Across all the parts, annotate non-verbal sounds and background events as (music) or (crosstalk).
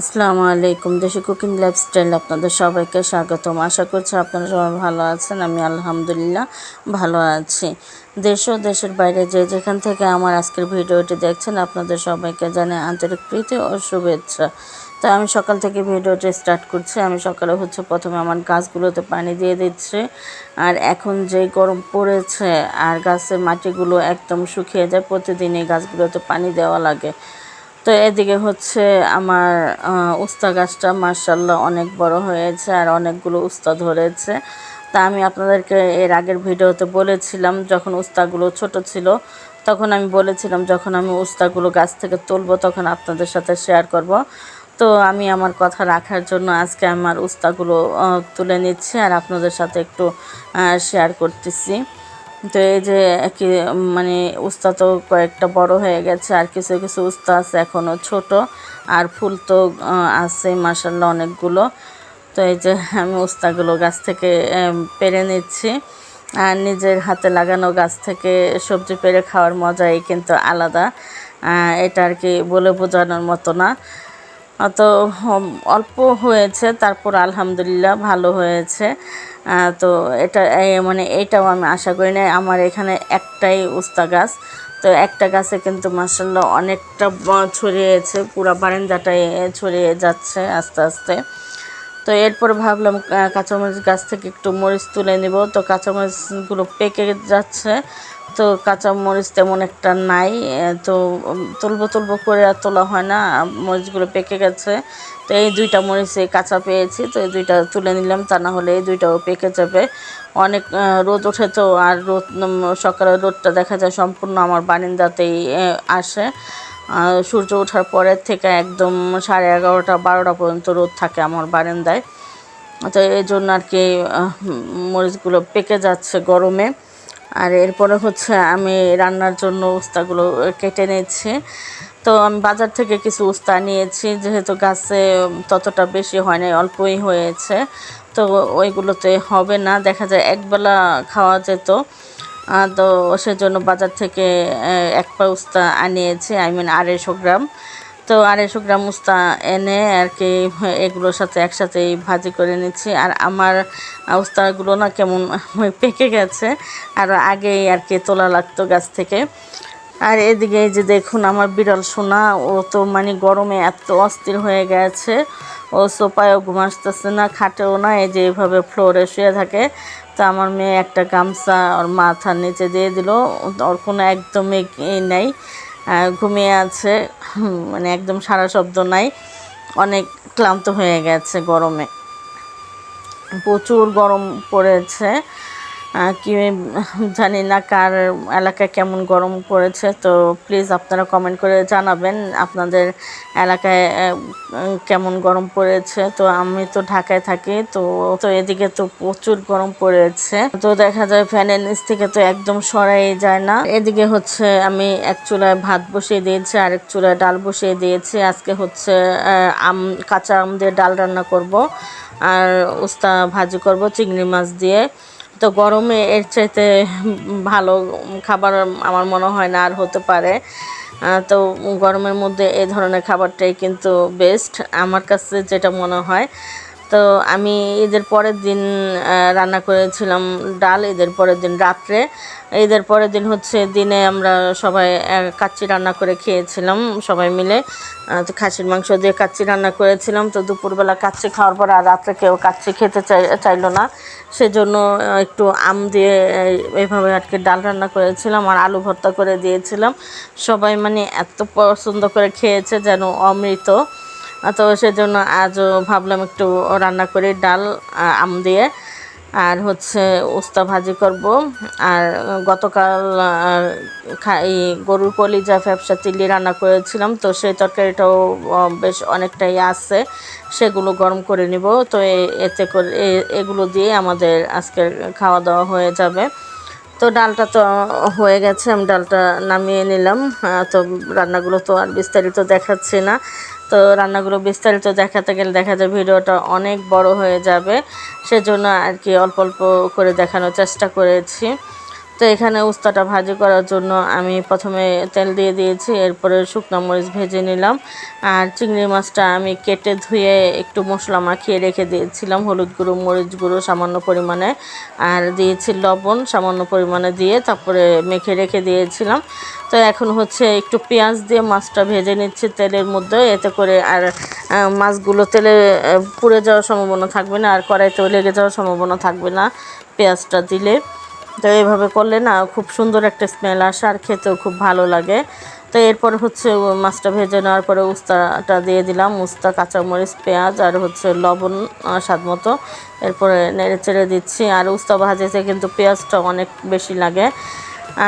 আসসালামু আলাইকুম, দেশি কুকিং লাইফস্টাইল আপনাদের সবাইকে স্বাগতম। আশা করছি আপনারা সবাই ভালো আছেন, আমি আলহামদুলিল্লাহ ভালো আছি। দেশ ও দেশের বাইরে যে যেখান থেকে আমার আজকের ভিডিওটি দেখছেন, আপনাদের সবাইকে জানে আন্তরিক প্রীতি ও শুভেচ্ছা। তো আমি সকাল থেকে ভিডিওটি স্টার্ট করছি। আমি সকালে হচ্ছে প্রথমে আমার গাছগুলোতে পানি দিয়ে দিচ্ছি। আর এখন যে গরম পড়েছে, আর গাছের মাটিগুলো একদম শুকিয়ে যায়, প্রতিদিন এই গাছগুলোতে পানি দেওয়া লাগে। তো এদিকে হচ্ছে আমার উস্তা গাছটা মার্শাল্লাহ অনেক বড় হয়েছে আর অনেকগুলো উস্তা ধরেছে। তা আমি আপনাদেরকে এর আগের ভিডিওতে বলেছিলাম, যখন উস্তাগুলো ছোট ছিল, তখন আমি বলেছিলাম, যখন আমি উস্তাগুলো গাছ থেকে তুলবো, তখন আপনাদের সাথে শেয়ার করব। তো আমি আমার কথা রাখার জন্য আজকে আমার উস্তাগুলো তুলে নিচ্ছি আর আপনাদের সাথে একটু শেয়ার করতেছি। তো এই যে কি মানে উস্তা তো কয়েকটা বড় হয়ে গেছে, আর কিছু কিছু উস্তা আছে এখনও ছোট, আর ফুল তো আছে মাসাল্লাহ অনেকগুলো। তো এই যে আমি উস্তাগুলো গাছ থেকে পেরে নিচ্ছি, আর নিজের হাতে লাগানো গাছ থেকে সবজি পেরে খাওয়ার মজাই কিন্তু আলাদা এটা আর কি বলে বোঝানোর মতো না। তো অল্প হয়েছে, তারপর আলহামদুলিল্লাহ ভালো হয়েছে। তো এটা মানে এইটাও আমি আশা করি না আমার এখানে একটাই উস্তা গাছ। তো একটা গাছে কিন্তু মাসাল্লাহ অনেকটা ছড়িয়েছে, পুরো বারান্দাটায় ছড়িয়ে যাচ্ছে আস্তে আস্তে। তো এরপর ভাবলাম কাঁচামরিচ গাছ থেকে একটু মরিচ তুলে নিব। তো কাঁচামরিচগুলো পেকে যাচ্ছে তো কাঁচামরিচ তেমন একটা নাই তো তুলবো তুলবো করে আর তোলা হয় না মরিচগুলো পেকে গেছে। তো এই দুইটা মরিচে কাঁচা পেয়েছি, তো এই দুইটা তুলে নিলাম, তা না হলে এই দুইটাও পেকে যাবে। অনেক রোদ ওঠে তো, আর রোদ সকালে রোদটা দেখা যায় সম্পূর্ণ আমার বারিন্দাতেই আসে। সূর্য ওঠার পরের থেকে একদম সাড়ে এগারোটা, বারোটা পর্যন্ত রোদ থাকে আমার বারান্দায়। তো এই জন্য আর কি মরিচগুলো পেকে যাচ্ছে গরমে। আর এরপরে হচ্ছে আমি রান্নার জন্য উস্তাগুলো কেটে নিচ্ছি তো আমি বাজার থেকে কিছু উস্তা নিয়েছি, যেহেতু গাছে ততটা বেশি হয় নাই, অল্পই হয়েছে। তো ওইগুলোতে হবে না, দেখা যায় একবেলা খাওয়া যেত। তো সেজন্য বাজার থেকে এক পা উস্তা আনিয়েছি, আই মিন আড়াইশো গ্রাম। তো আড়াইশো গ্রাম উস্তা এনে আর কি এগুলোর সাথে একসাথেই ভাজি করে নিচ্ছি। আর আমার উস্তাগুলো না কেমন পেকে গেছে। আর আগেই আর কি তোলা লাগতো গাছ থেকে। আর এদিকে যে দেখুন আমার বিড়াল সোনা, ও তো মানে গরমে এত অস্থির হয়ে গেছে। ও সোফায়ও ঘুম আসতেছে না, খাটেও না, এই যে এইভাবে ফ্লোরে শুয়ে থাকে। তো আমার মেয়ে একটা গামছা ওর মাথার নিচে দিয়ে দিল, ওর কোনো একদমই নেই। ঘুমিয়ে আছে। মানে একদম সারা শব্দ নাই। অনেক ক্লান্ত হয়ে গেছে গরমে। প্রচুর গরম পড়েছে। কি জানি না কার এলাকায় কেমন গরম পড়েছে, তো প্লিজ আপনারা কমেন্ট করে জানাবেন আপনাদের এলাকায় কেমন গরম পড়েছে। তো আমি তো ঢাকায় থাকি, তো তো এদিকে তো প্রচুর গরম পড়েছে। তো দেখা যায় ফ্যানের নিচ থেকে তো একদম সরাই যায় না। এদিকে হচ্ছে আমি এক চুলায় ভাত বসিয়ে দিয়েছি, আরেক চুলায় ডাল বসিয়ে দিয়েছি। আজকে হচ্ছে আম, কাঁচা আম দিয়ে ডাল রান্না করব, আর উস্তা ভাজি করব চিংড়ি মাছ দিয়ে। তো গরমে এর চাইতে ভালো খাবার আমার মনে হয় না আর হতে পারে। তো গরমের মধ্যে এ ধরনের খাবারটাই কিন্তু বেস্ট আমার কাছে যেটা মনে হয় তো আমি ঈদের পরের দিন রান্না করেছিলাম ডাল ঈদের পরের দিন রাত্রে। ঈদের পরের দিন হচ্ছে দিনে আমরা সবাই কাচ্চি রান্না করে খেয়েছিলাম সবাই মিলে। তো খাসির মাংস দিয়ে কাচ্চি রান্না করেছিলাম। তো দুপুরবেলা কাচ্চি খাওয়ার পর আর রাত্রে কেউ কাচ্চি খেতে চাই চাইলো না। সেজন্য একটু আম দিয়ে আহ, এইভাবে আর কি ডাল রান্না করেছিলাম আর আলু ভর্তা করে দিয়েছিলাম। সবাই মানে এত পছন্দ করে খেয়েছে যেন অমৃত। তো সেজন্য আজও ভাবলাম একটু রান্না করি, ডাল আম দিয়ে। আর হচ্ছে উস্তা ভাজি করব। আর গতকাল এই গরুর কলিজা ফ্যাপসা চিল্লি রান্না করেছিলাম, তো সেই তরকারিটাও বেশ অনেকটাই আছে, সেগুলো গরম করে নিব। তো এতে করে এগুলো দিয়ে আমাদের আজকের খাওয়া দাওয়া হয়ে যাবে। তো ডালটা তো হয়ে গেছে, আমি ডালটা নামিয়ে নিলাম। তো রান্নাগুলো তো আর বিস্তারিত দেখাচ্ছি না। তো রান্নাগুলো বিস্তারিত দেখাতে গেলে দেখা যায় ভিডিওটা অনেক বড় হয়ে যাবে। সেজন্য আর কি অল্প অল্প করে দেখানোর চেষ্টা করেছি। তো এখানে উস্তাটা ভাজি করার জন্য আমি প্রথমে তেল দিয়ে দিয়েছি, এরপরে শুকনো মরিচ ভেজে নিলাম। আর চিংড়ি মাছটা আমি কেটে ধুয়ে একটু মশলা মাখিয়ে রেখে দিয়েছিলাম, হলুদ গুঁড়ো, মরিচ গুঁড়ো সামান্য পরিমাণে। আর দিয়েছি লবণ সামান্য পরিমাণে দিয়ে তারপরে মেখে রেখে দিয়েছিলাম। তো এখন হচ্ছে একটু পেঁয়াজ দিয়ে মাছটা ভেজে নিচ্ছি তেলের মধ্যে, এতে করে আর মাছগুলো তেলে পুড়ে যাওয়ার সম্ভাবনা থাকবে না, আর কড়াইতেও লেগে যাওয়ার সম্ভাবনা থাকবে না পেঁয়াজটা দিলে। তো এইভাবে করলে না খুব সুন্দর একটা স্মেল আসে আর খেতেও খুব ভালো লাগে। তো এরপর হচ্ছে মাছটা ভেজে নেওয়ার পরে উস্তাটা দিয়ে দিলাম, উস্তা, কাঁচামরিচ, পেঁয়াজ আর হচ্ছে লবণ স্বাদ মতো। এরপরে নেড়ে চেড়ে দিচ্ছি আর উস্তা ভাজিতে কিন্তু পেঁয়াজটা অনেক বেশি লাগে।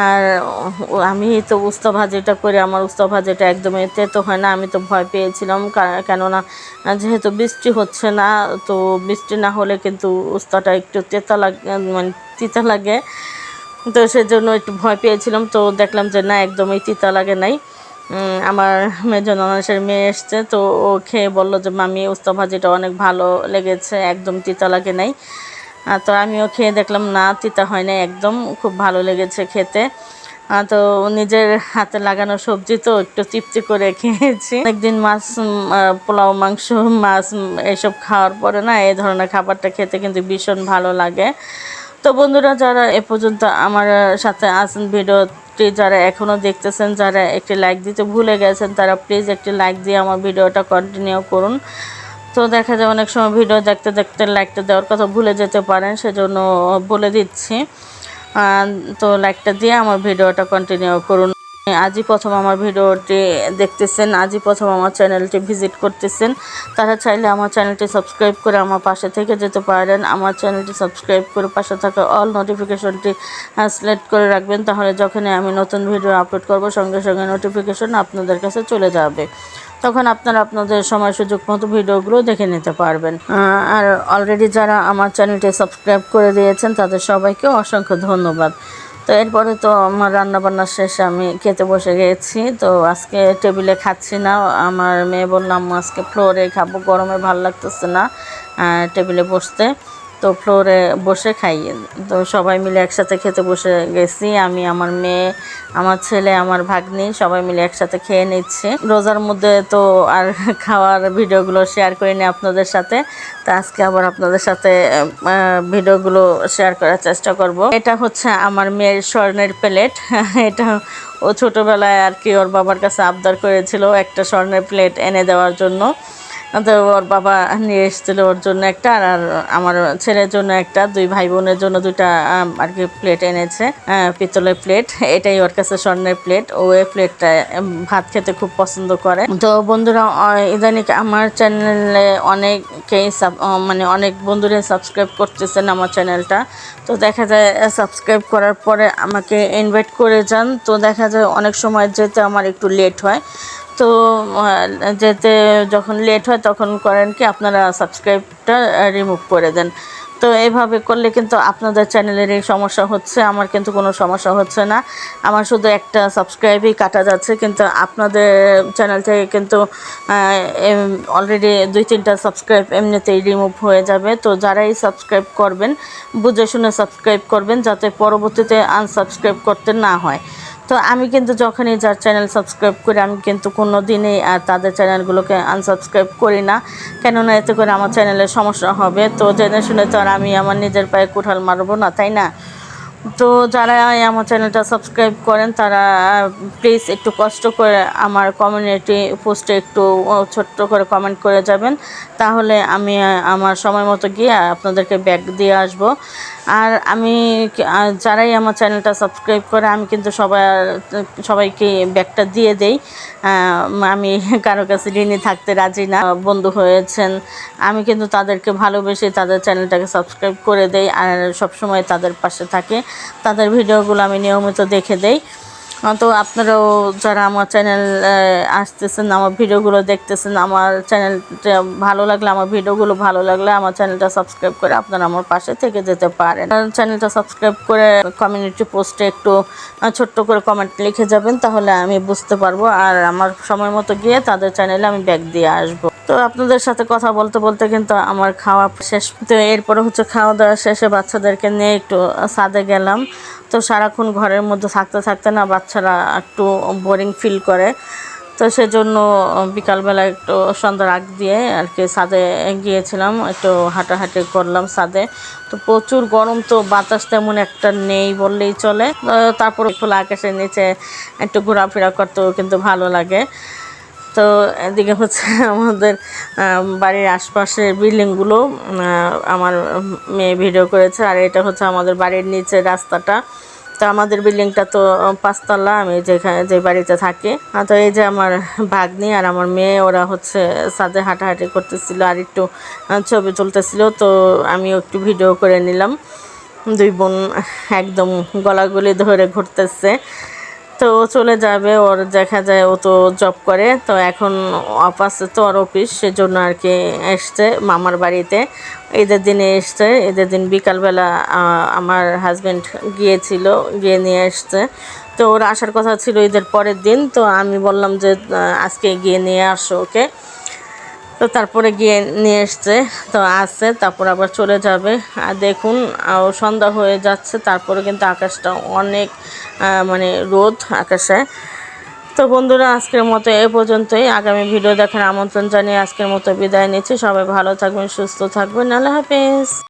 আর আমি তো উস্তা ভাজিটা করে আমার উস্তা ভাজিটা একদমই তেতো হয় না, আমি তো ভয় পেয়েছিলাম কেননা যেহেতু বৃষ্টি হচ্ছে না, তো বৃষ্টি না হলে কিন্তু উস্তাটা একটু তেতা লাগে মানে তিতা লাগে। তো সেজন্য একটু ভয় পেয়েছিলাম, তো দেখলাম যে না, একদমই তিতা লাগে নাই। আমার মেজো ননাসের মেয়ে এসছে, তো ও খেয়ে বলল যে মামি উস্তা ভাজিটা অনেক ভালো লেগেছে, একদম তিতা লাগে নাই। তো আমিও খেয়ে দেখলাম, না, তিতা হয় না একদম, খুব ভালো লেগেছে খেতে। তো নিজের হাতে লাগানো সবজি তো একটু তৃপ্তি করে খেয়েছি। একদিন মাছ পোলাও, মাংস, মাছ এসব খাওয়ার পরে না, এই ধরনের খাবারটা খেতে কিন্তু ভীষণ ভালো লাগে। তো বন্ধুরা, যারা এ পর্যন্ত আমার সাথে আছেন ভিডিওটি, যারা এখনও দেখতেছেন, যারা একটি লাইক দিতে ভুলে গেছেন, তারা প্লিজ একটি লাইক দিয়ে আমার ভিডিওটা কন্টিনিউ করুন। তো দেখা যায় অনেক সময় ভিডিও দেখতে দেখতে লাইকটা দেওয়ার কথা ভুলে যেতে পারেন, সেজন্য বলে দিচ্ছি। তো লাইকটা দিয়ে আমার ভিডিওটা কন্টিনিউ করুন। আজই প্রথম আমার ভিডিওটি দেখতেছেন, আজই প্রথম আমার চ্যানেলটি ভিজিট করতেছেন। তারা চাইলে আমার চ্যানেলটি সাবস্ক্রাইব করে আমার পাশে থেকে যেতে পারেন। আমার চ্যানেলটি সাবস্ক্রাইব করে পাশে থাকা অল নোটিফিকেশনটি সিলেক্ট করে রাখবেন। তাহলে যখনই আমি নতুন ভিডিও আপলোড করব, সঙ্গে সঙ্গে নোটিফিকেশন আপনাদের কাছে চলে যাবে। তখন আপনারা আপনাদের সময় সুযোগ মতো ভিডিওগুলো দেখে নিতে পারবেন। আর অলরেডি যারা আমার চ্যানেলটি সাবস্ক্রাইব করে দিয়েছেন, তাদের সবাইকে অসংখ্য ধন্যবাদ। তো এরপরে তো আমার রান্নাবান্না শেষে আমি খেতে বসে গেছি। তো আজকে টেবিলে খাচ্ছি না। আমার মেয়ে বললাম আজকে ফ্লোরে খাব। গরমে ভালো লাগতেছে না টেবিলে বসতে। তো ফ্লোরে বসে খাই। তো সবাই মিলে একসাথে খেতে বসে গেছি। আমি, আমার মেয়ে, আমার ছেলে, আমার ভাগ্নি সবাই মিলে একসাথে খেয়ে নিচ্ছি। রোজার মধ্যে তো আর খাওয়ার ভিডিওগুলো শেয়ার করিনি আপনাদের সাথে। তো আজকে আবার আপনাদের সাথে ভিডিওগুলো শেয়ার করার চেষ্টা করব। এটা হচ্ছে আমার মেয়ের স্বর্ণের প্লেট (laughs) এটা ও ছোটোবেলায় আর কি ওর বাবার কাছে আবদার করেছিল একটা স্বর্ণের প্লেট এনে দেওয়ার জন্য। তো ওর বাবা নিয়ে এসেছিল ওর জন্য একটা আর আমার ছেলের জন্য একটা দুই ভাই বোনের জন্য দুইটা আর কি প্লেট এনেছে। আহ, পিতলের প্লেট এটাই ওর কাছে স্বর্ণের প্লেট ও এই প্লেটটা ভাত খেতে খুব পছন্দ করে। তো বন্ধুরা ইদানিং আমার চ্যানেলে অনেকেই মানে অনেক বন্ধুরা সাবস্ক্রাইব করতেছেন আমার চ্যানেলটা তো দেখা যায় সাবস্ক্রাইব করার পরে আমাকে ইনভাইট করে যান। তো দেখা যায় অনেক সময় যেতে আমার একটু লেট হয়। তো যেতে যখন লেট হয় তখন করেন কি আপনারা সাবস্ক্রাইবটা রিমুভ করে দেন। তো এভাবে করলে কিন্তু আপনাদের চ্যানেলের এই সমস্যা হচ্ছে, আমার কিন্তু কোনো সমস্যা হচ্ছে না। আমার শুধু একটা সাবস্ক্রাইবই কাটা যাচ্ছে, কিন্তু আপনাদের চ্যানেল থেকে কিন্তু অলরেডি দুই তিনটা সাবস্ক্রাইব এমনিতেই রিমুভ হয়ে যাবে। তো যারাই সাবস্ক্রাইব করবেন, বুঝে শুনে সাবস্ক্রাইব করবেন, যাতে পরবর্তীতে আনসাবস্ক্রাইব করতে না হয়। তো আমি কিন্তু যখনই যার চ্যানেল সাবস্ক্রাইব করি, আমি কিন্তু কোনো দিনই আর তাদের চ্যানেলগুলোকে আনসাবস্ক্রাইব করি না। কেননা এতে করে আমার চ্যানেলের সমস্যা হবে। তো জেনে শুনে তো আর আমি আমার নিজের পায়ে কুঠাল মারবো না, তাই না? তো যারা আমার চ্যানেলটা সাবস্ক্রাইব করেন, তারা প্লিজ একটু কষ্ট করে আমার কমিউনিটি পোস্টে একটু ছোট্ট করে কমেন্ট করে যাবেন। তাহলে আমি আমার সময় মতো গিয়ে আপনাদেরকে ব্যাগ দিয়ে আসব। আর আমি যারাই আমার চ্যানেলটা সাবস্ক্রাইব করে, আমি কিন্তু সবাই, সবাইকে ব্যাগটা দিয়ে দেই। আমি কারও কাছে ঋণী থাকতে রাজি না, বন্ধু হয়েছেন। আমি কিন্তু তাদেরকে ভালোবেসে তাদের চ্যানেলটাকে সাবস্ক্রাইব করে দেই, আর সবসময় তাদের পাশে থাকে। তাদের ভিডিওগুলো আমি নিয়মিত দেখে দেই। তো আপনারাও যারা আমার চ্যানেল আসতেছেন, আমার ভিডিওগুলো দেখতেছেন, আমার চ্যানেলটা ভালো লাগলে, আমার ভিডিওগুলো ভালো লাগলে আমার চ্যানেলটা সাবস্ক্রাইব করে আপনারা আমার পাশে থেকে যেতে পারেন। চ্যানেলটা সাবস্ক্রাইব করে কমিউনিটি পোস্টে একটু ছোট্ট করে কমেন্ট লিখে যাবেন, তাহলে আমি বুঝতে পারব। আর আমার সময় মতো গিয়ে তাদের চ্যানেলে আমি ব্যাগ দিয়ে আসব। তো আপনাদের সাথে কথা বলতে বলতে কিন্তু আমার খাওয়া শেষ। তো এরপরে হচ্ছে খাওয়া দাওয়া শেষে বাচ্চাদেরকে নিয়ে একটু সাদে গেলাম। তো সারাক্ষণ ঘরের মধ্যে থাকতে থাকতে না বাচ্চারা একটু বোরিং ফিল করে। তো সেজন্য বিকালবেলা একটু সন্ধ্যার আগ দিয়ে আর কি ছাদে গিয়েছিলাম, একটু হাঁটাহাঁটি করলাম সাদে তো প্রচুর গরম তো, বাতাস তেমন একটা নেই বললেই চলে। তারপর খোলা আকাশের নিচে একটু ঘোরাফেরা করতেও কিন্তু ভালো লাগে। তো এদিকে হচ্ছে আমাদের বাড়ির আশপাশের বিল্ডিংগুলো আমার মেয়ে ভিডিও করেছে। আর এটা হচ্ছে আমাদের বাড়ির নিচে রাস্তাটা। তো আমাদের বিল্ডিংটা তো পাঁচতলা, আমি যেখানে, যে বাড়িতে থাকি। তো এই যে আমার ভাগ্নি আর আমার মেয়ে, ওরা হচ্ছে সাথে হাঁটাহাঁটি করতেছিল আর একটু ছবি তুলতেছিল। তো আমিও একটু ভিডিও করে নিলাম। দুই বোন একদম গলাগুলি ধরে ঘুরতেছে। তো ও চলে যাবে, ওর দেখা যায় ও তো জব করে। তো এখন অফ আছে তো ওর অফিস সেজন্য আর কি এসছে মামার বাড়িতে। ঈদের দিনে এসছে, ঈদের দিন বিকালবেলা আমার হাজব্যান্ড গিয়েছিল, গিয়ে নিয়ে এসছে। তো ওর আসার কথা ছিল ঈদের পরের দিন, তো আমি বললাম যে আজকে গিয়ে নিয়ে আসো ওকে। তো তারপরে গিয়ে নিয়ে এসছে, তো আসছে, তারপর আবার চলে যাবে। আর দেখুন সন্ধ্যা হয়ে যাচ্ছে, তারপরে কিন্তু আকাশটা অনেক মানে রোদ আকাশে। তো বন্ধুরা, আজকের মতো এ পর্যন্তই। আগামী ভিডিও দেখার আমন্ত্রণ জানিয়ে আজকের মতো বিদায় নিচ্ছি। সবাই ভালো থাকবেন, সুস্থ থাকবেন। আল্লাহ হাফেজ।